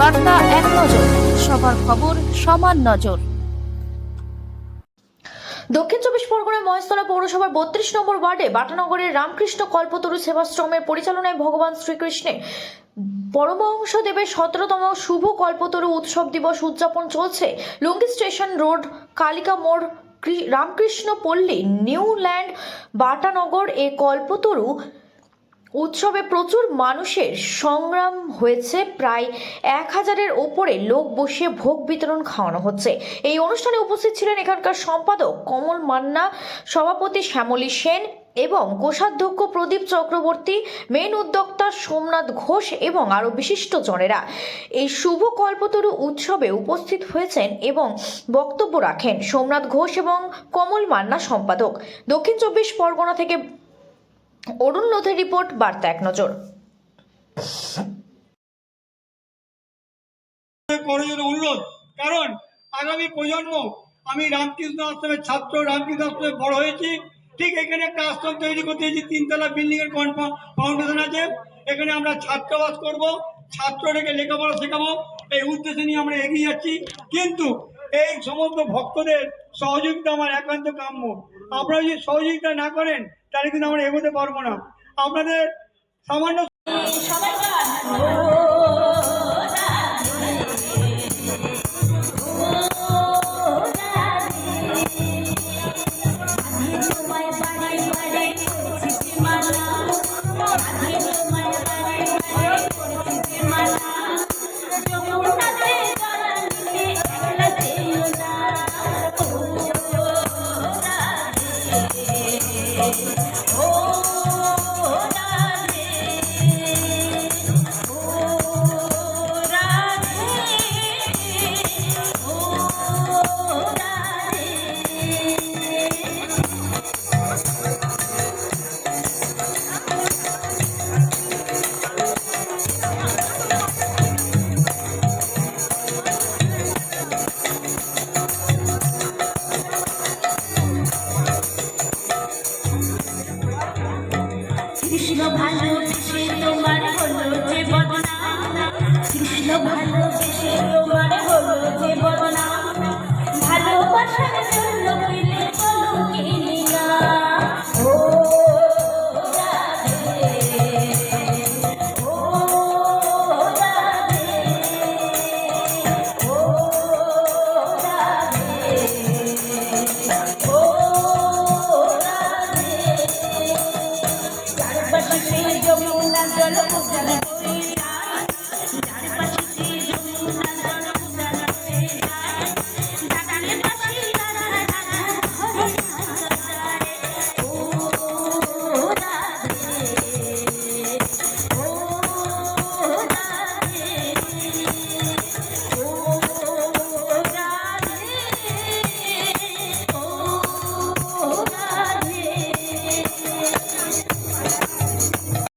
বার্তা এক নজর, সবার খবর সমান নজর। দক্ষিণ চব্বিশ পরগনার মহেশতলা পৌরসভার বত্রিশ নম্বর ওয়ার্ডে বাটানগরের রামকৃষ্ণ কল্পতরু সেবাশ্রমের পরিচালনায় ভগবান শ্রীকৃষ্ণের পরমহংস দেবের সতেরোতম শুভ কল্পতরু উৎসব দিবস উদযাপন চলছে। লুঙ্গি স্টেশন রোড, কালিকা মোড় রামকৃষ্ণ পল্লী নিউল্যান্ড, বাটানগর এ কল্পতরু উৎসবে প্রচুর মানুষের সংগ্রাম হয়েছে। প্রায় এক হাজারের ওপরে লোক বসে ভোগ বিতরণ খাওয়ানো হচ্ছে। এই অনুষ্ঠানে উপস্থিত ছিলেন এখানকার সম্পাদক কমল মান্না, সভাপতি শ্যামলী সেন এবং কোষাধ্যক্ষ প্রদীপ চক্রবর্তী, মেন উদ্যোক্তা সোমনাথ ঘোষ এবং আরও বিশিষ্ট জনেরা। এই শুভ কল্পতরু উৎসবে উপস্থিত হয়েছেন এবং বক্তব্য রাখেন সোমনাথ ঘোষ এবং কমল মান্না সম্পাদক। দক্ষিণ চব্বিশ পরগনা থেকে অরুণ লোধের রিপোর্ট, বার্তা এক নজর। অনুরোধ কারণ আগামী প্রজন্ম, আমি রামকৃষ্ণ আশ্রমের ছাত্র, রামকৃষ্ণ আশ্রমে বড় হয়েছি। ঠিক এখানে একটা আশ্রম তৈরি করতে হয়েছি তিনতলা বিল্ডিং এর ফাউন্ডেশন আছে। এখানে আমরা ছাত্রাবাস করব, ছাত্রদেরকে লেখাপড়া শেখাবো। এই উদ্দেশ্যে নিয়ে আমরা এগিয়ে যাচ্ছি। কিন্তু এই সমস্ত ভক্তদের সহযোগিতা আমার একান্ত কাম্য। আপনারা যদি সহযোগিতা না করেন, তাহলে কিন্তু আমরা এগোতে পারব না। আপনাদের সামান্য Oh.